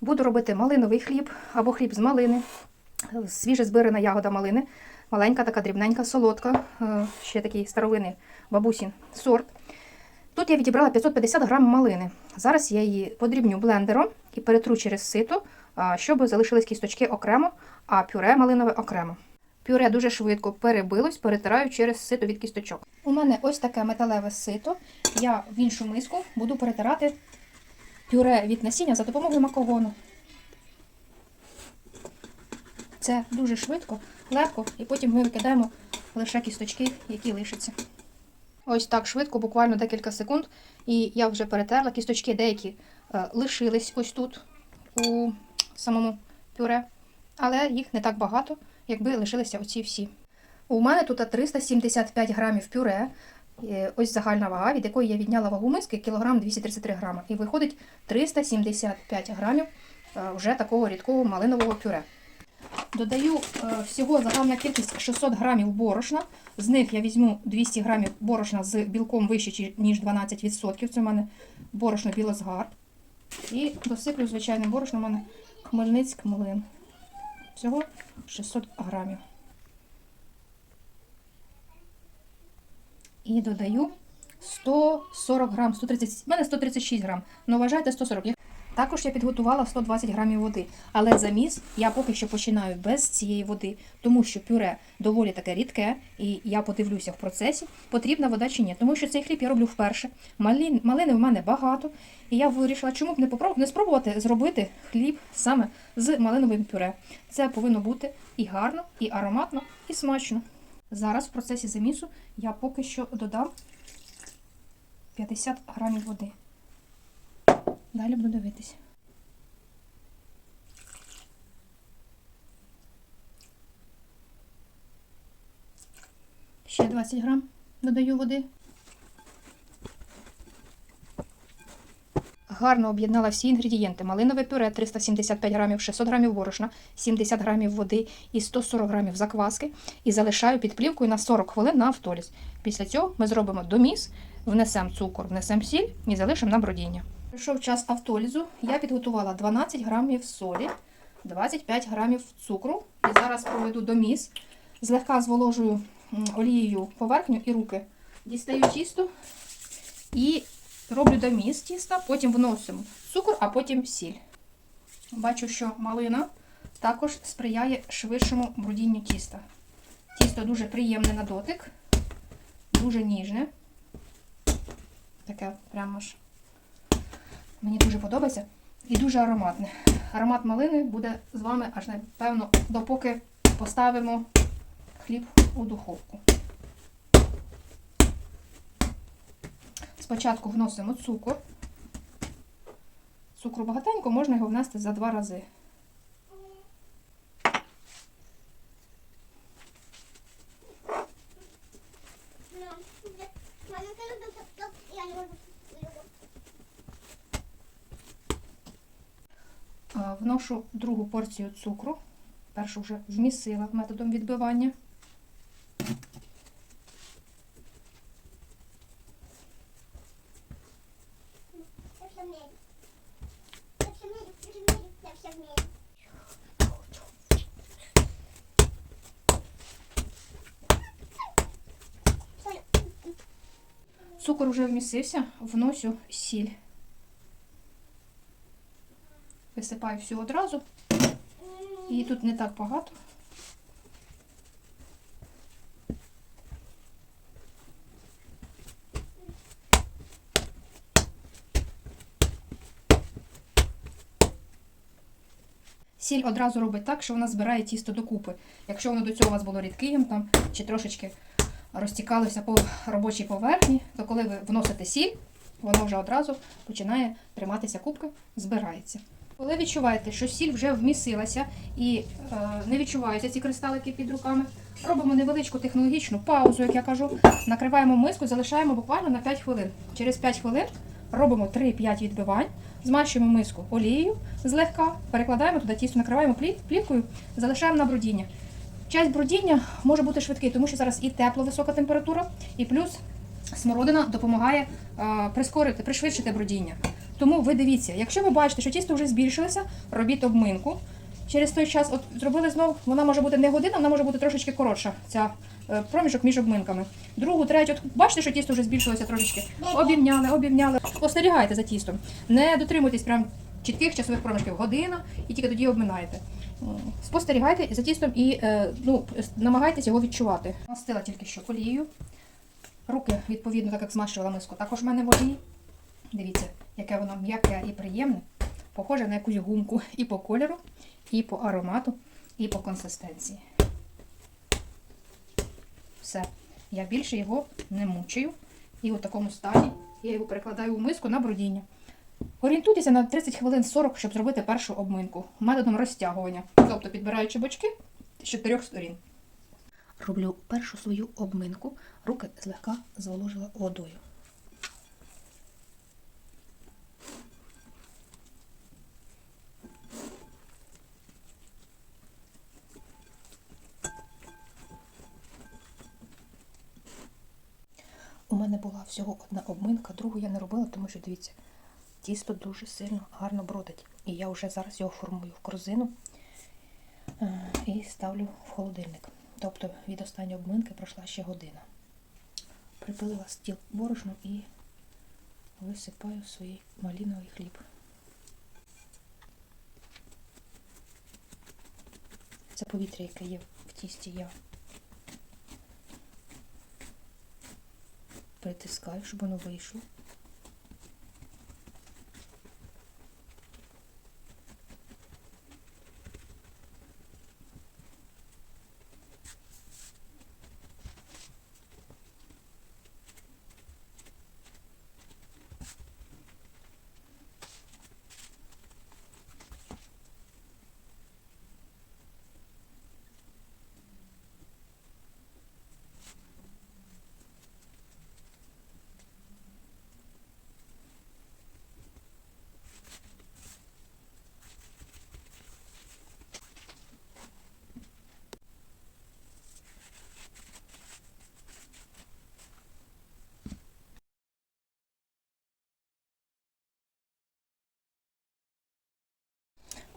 Буду робити малиновий хліб або хліб з малини, е, свіже збирана ягода малини, маленька, така дрібненька, солодка, е, ще такий старовинний бабусін сорт. Тут я відібрала 550 грам малини. Зараз я її подрібню блендером і перетру через сито, щоб залишились кісточки окремо, а пюре малинове окремо. Пюре дуже швидко перебилось, перетираю через сито від кісточок. У мене ось таке металеве сито. Я в іншу миску буду перетирати пюре від насіння за допомогою макогону. Це дуже швидко, легко, і потім ми викидаємо лише кісточки, які лишаться. Ось так швидко, буквально декілька секунд. І я вже перетерла кісточки деякі е, лишились ось тут, у самому пюре, але їх не так багато, якби лишилися оці всі. У мене тут 375 грамів пюре. Е, Ось загальна вага, від якої я відняла вагу миски, кілограм 233 грама. І виходить 375 грамів е, вже такого рідкого малинового пюре. Додаю е, всього загальна кількість 600 грамів борошна. З них я візьму 200 грамів борошна з білком вище, ніж 12%. Це в мене борошно білозгар. І досиплю звичайним борошном у мене Хмельницьк млин. Всього 600 грамів. І додаю 140 грам, 130, в мене 136 грам, але вважайте 140. Також я підготувала 120 грамів води, але заміс я поки що починаю без цієї води, тому що пюре доволі таке рідке, і я подивлюся в процесі, потрібна вода чи ні. Тому що цей хліб я роблю вперше. Малин, малини в мене багато, і я вирішила, чому б не, не спробувати зробити хліб саме з малиновим пюре. Це повинно бути і гарно, і ароматно, і смачно. Зараз в процесі замісу я поки що додам 50 грамів води. Далі буду дивитися. Ще 20 грам додаю води. Гарно об'єднала всі інгредієнти. Малинове пюре 375 грамів, 600 грамів борошна, 70 грамів води і 140 грамів закваски. І залишаю під плівкою на 40 хвилин на автоліз. Після цього ми зробимо доміс, внесемо цукор, внесемо сіль і залишимо на бродіння. Прийшов час автолізу. Я підготувала 12 грамів солі, 25 грамів цукру. І зараз проведу доміс. Злегка зволожую олією поверхню і руки. Дістаю тісто і роблю доміс тіста, потім вносимо цукор, а потім сіль. Бачу, що малина також сприяє швидшому брудінню тіста. Тісто дуже приємне на дотик, дуже ніжне. Таке прямо ж мені дуже подобається і дуже ароматне. Аромат малини буде з вами аж напевно, допоки поставимо хліб у духовку. Спочатку вносимо цукор. Цукру багатенько, можна його внести за два рази. Вношу другу порцію цукру. Першу вже вмісила методом відбивання. Я все умею. Я все умею, я все умею, я все умею. Соня, Цукор вже вмісився, вносю сіль. Висипаю всю одразу. І тут не так багато. Сіль одразу робить так, що вона збирає тісто докупи. Якщо воно до цього у вас було рідким там, чи трошечки розтікалося по робочій поверхні, то коли ви вносите сіль, воно вже одразу починає триматися кубки, збирається. Коли відчуваєте, що сіль вже вмісилася і е, не відчуваються ці кристалики під руками, робимо невеличку технологічну паузу, як я кажу, накриваємо миску, залишаємо буквально на 5 хвилин. Через 5 хвилин робимо 3-5 відбивань, змащуємо миску олією злегка, перекладаємо туди тісто, накриваємо пліт- плівкою, залишаємо на брудіння. Час брудіння може бути швидкий, тому що зараз і тепло, висока температура, і плюс смородина допомагає е, прискорити, пришвидшити брудіння. Тому ви дивіться, якщо ви бачите, що тісто вже збільшилося, робіть обминку. Через той час, от зробили знову, вона може бути не година, вона може бути трошечки коротша, ця е, проміжок між обминками. Другу, третю, от бачите, що тісто вже збільшилося трошечки. Обівняли, обівняли. Спостерігайте за тістом. Не дотримуйтесь прям чітких часових проміжків. Година і тільки тоді обминаєте. Спостерігайте за тістом і е, ну, намагайтесь його відчувати. Мастила тільки що олією. Руки, відповідно, так як змащувала миску, також в мене в олії. Дивіться, яке воно м'яке і приємне. Похоже на якусь гумку і по кольору, і по аромату, і по консистенції. Все. Я більше його не мучаю. І у такому стані я його перекладаю у миску на бродіння. Орієнтуйтеся на 30 хвилин 40, щоб зробити першу обминку методом розтягування, тобто підбираючи бочки з чотирьох сторін. Роблю першу свою обминку, руки злегка зволожила водою. У мене була всього одна обминка, другу я не робила, тому що дивіться, тісто дуже сильно гарно бродить. І я вже зараз його формую в корзину е, і ставлю в холодильник. Тобто від останньої обминки пройшла ще година. Припилила стіл борошну і висипаю свій маліновий хліб. Це повітря, яке є в тісті, я притискаю, щоб воно вийшло.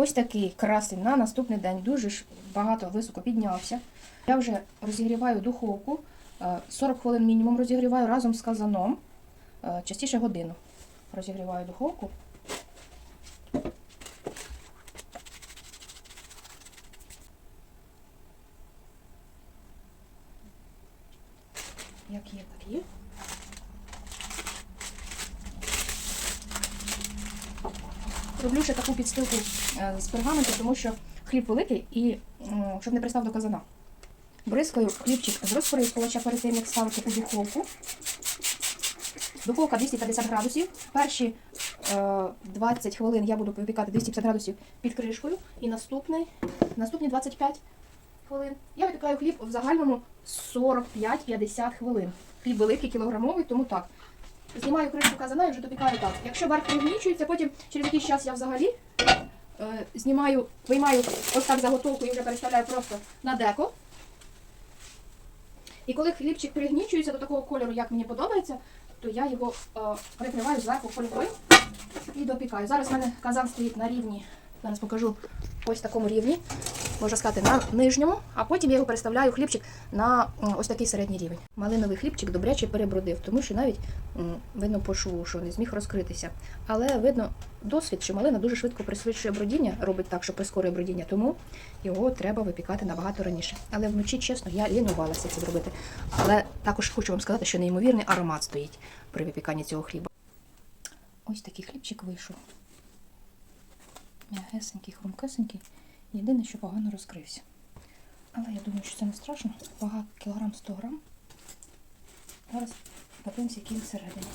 Ось такий красень на наступний день дуже багато високо піднявся. Я вже розігріваю духовку, е, 40 хвилин мінімум розігріваю разом з казаном, е, частіше годину. Розігріваю духовку. Як є, так є. Роблю ще таку підстилку е, з пергаменту, тому що хліб великий і щоб не пристав до казана. Бризкаю хлібчик з розприскувача перед тим, як ставити у духовку. Духовка 250 градусів. Перші е, 20 хвилин я буду випікати 250 градусів під кришкою. І наступний, наступні 25 хвилин я випікаю хліб в загальному 45-50 хвилин. Хліб великий, кілограмовий, тому так. Знімаю кришку казана і вже допікаю так. Якщо верх пригнічується, потім через якийсь час я взагалі е, знімаю, виймаю ось так заготовку і вже переставляю просто на деко. І коли хлібчик пригнічується до такого кольору, як мені подобається, то я його е, прикриваю зверху фольгою і допікаю. Зараз в мене казан стоїть на рівні, зараз покажу ось такому рівні, можна сказати, на нижньому, а потім я його переставляю хлібчик на ось такий середній рівень. Малиновий хлібчик добряче перебродив, тому що навіть видно по шву, що не зміг розкритися. Але видно досвід, що малина дуже швидко пришвидшує бродіння, робить так, що прискорює бродіння, тому його треба випікати набагато раніше. Але вночі, чесно, я лінувалася це зробити. Але також хочу вам сказати, що неймовірний аромат стоїть при випіканні цього хліба. Ось такий хлібчик вийшов. М'ягесенький, хрумкесенький. Єдине, що погано розкрився. Але я думаю, що це не страшно. Вага кілограм 100 грам. Зараз подивимося, який всередині.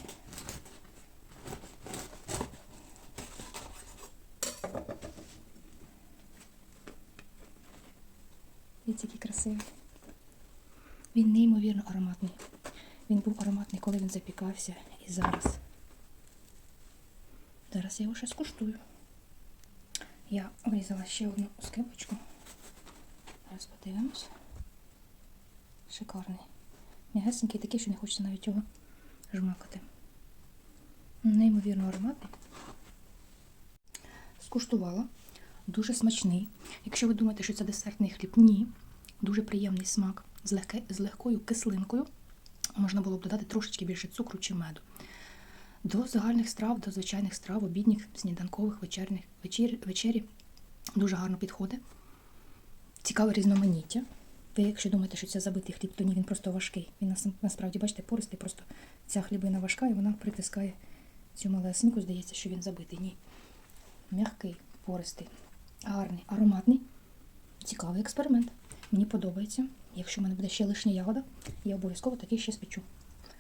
Дивіться, який красивий. Він неймовірно ароматний. Він був ароматний, коли він запікався і зараз. Зараз я його ще скуштую. Я обрізала ще одну скибочку. Зараз подивимось. Шикарний. М'ягесенький такий, що не хочеться навіть його жмакати. Неймовірно ароматний. скуштувала. Дуже смачний. Якщо ви думаєте, що це десертний хліб, ні. Дуже приємний смак з легкою кислинкою. Можна було б додати трошечки більше цукру чи меду. До загальних страв, до звичайних страв, обідніх, сніданкових, вечірних, вечір, вечері дуже гарно підходить. Цікаве різноманіття. Ви, якщо думаєте, що це забитий хліб, то ні, він просто важкий. Він нас- насправді, бачите, пористий, просто ця хлібина важка і вона притискає цю малесеньку, здається, що він забитий. Ні. М'який, пористий, гарний, ароматний. Цікавий експеримент. Мені подобається. Якщо в мене буде ще лишня ягода, я обов'язково такий ще спечу.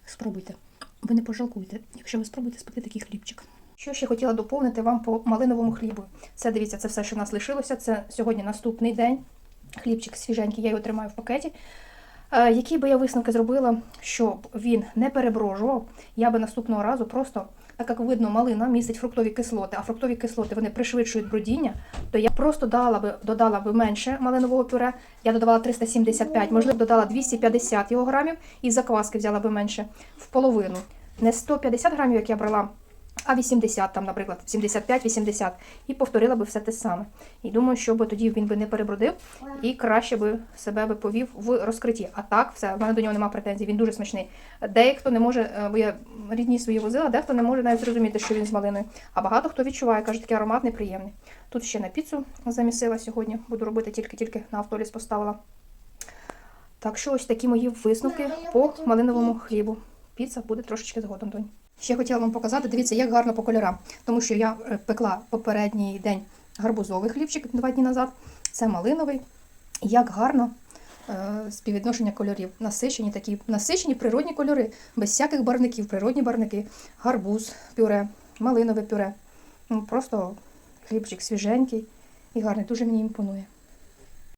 Спробуйте. Ви не пожалкуєте, якщо ви спробуєте спекти такий хлібчик. Що ще хотіла доповнити вам по малиновому хлібу? Це дивіться, це все, що в нас лишилося. Це сьогодні наступний день. Хлібчик свіженький, я його тримаю в пакеті. Е, Які би я висновки зробила, щоб він не переброжував, я би наступного разу просто, так як видно, малина містить фруктові кислоти, а фруктові кислоти вони пришвидшують бродіння, то я просто дала би, додала би менше малинового пюре. Я додавала 375, можливо, додала 250 його грамів і закваски взяла би менше в половину. Не 150 грамів, як я брала, а 80, там, наприклад, 75-80. І повторила би все те саме. І думаю, що би тоді він би не перебродив і краще би себе би повів в розкритті. А так, все, в мене до нього немає претензій, він дуже смачний. Дехто не може, е, бо я рідні свої возила, дехто не може навіть зрозуміти, що він з малиною. А багато хто відчуває, каже, такий ароматний, приємний. Тут ще на піцу замісила сьогодні. Буду робити тільки-тільки на автоліс поставила. Так що ось такі мої висновки по малиновому хлібу. Піца буде трошечки згодом, донь. Ще хотіла вам показати, дивіться, як гарно по кольорам. Тому що я е, пекла попередній день гарбузовий хлібчик два дні назад. Це малиновий. Як гарно е, співвідношення кольорів. Насичені такі, насичені природні кольори, без всяких барвників, природні барвники, гарбуз, пюре, малинове пюре. Ну, просто хлібчик свіженький і гарний, дуже мені імпонує.